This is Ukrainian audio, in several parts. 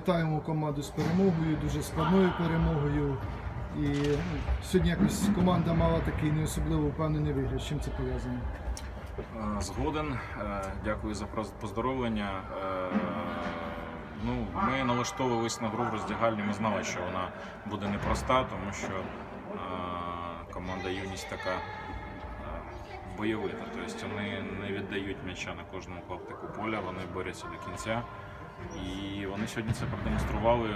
вітаємо команду з перемогою, дуже складною перемогою. І ну, сьогодні якось команда мала такий не особливо впевнений вигляд. З чим це пов'язано? Е, Згоден. Е, Дякую за поздоровлення. Е, Ну, ми налаштовувалися на гру в роздягальні. Ми знали, що вона буде непроста, тому що команда юність така бойовита. Тобто вони не віддають м'яча на кожному клаптику поля, вони борються до кінця. І вони сьогодні це продемонстрували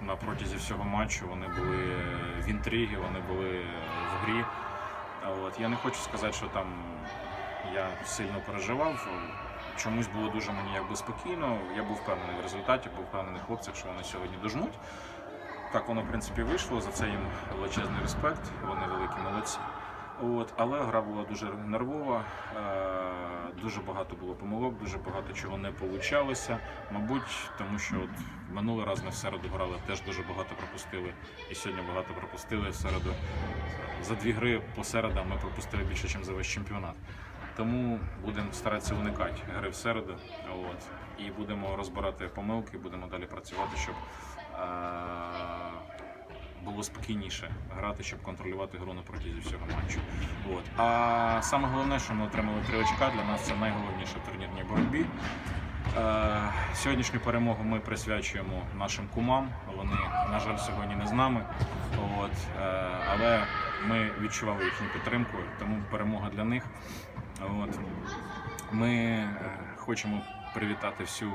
на протязі всього матчу. Вони були в інтригі, вони були в грі. От. Я не хочу сказати, що там я сильно переживав. Чомусь було дуже мені якби спокійно. Я був впевнений в результаті, був впевнений хлопцях, що вони сьогодні дожмуть. Так воно, в принципі, вийшло. За це їм величезний респект. Вони великі молодці. От, але гра була дуже нервова, е, дуже багато було помилок, дуже багато чого не получалося. Мабуть, тому що от минулий раз ми в середу грали, теж дуже багато пропустили. І сьогодні багато пропустили в середу. За дві гри по середам ми пропустили більше, ніж за весь чемпіонат. Тому будемо старатися уникати гри в середу. От, і будемо розбирати помилки, будемо далі працювати, щоб е, було спокійніше грати, щоб контролювати гру на протязі всього матчу. От. А саме головне, що ми отримали три очка, для нас це найголовніше в турнірній боротьбі. Е, Сьогоднішню перемогу ми присвячуємо нашим кумам. Вони, на жаль, сьогодні не з нами. От, е, але ми відчували їхню підтримку, тому перемога для них. От. Ми е, хочемо привітати всю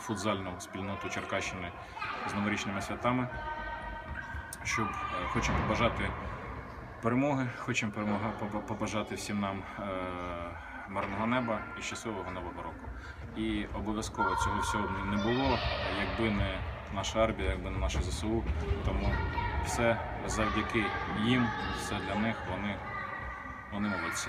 футзальну спільноту Черкащини з новорічними святами. Щоб е, хочемо побажати перемоги, хочемо побажати всім нам е, мирного неба і щасливого нового року. І обов'язково цього всього не було, якби не наша армія, якби не наше ЗСУ. Тому все завдяки їм, все для них, вони, вони молодці.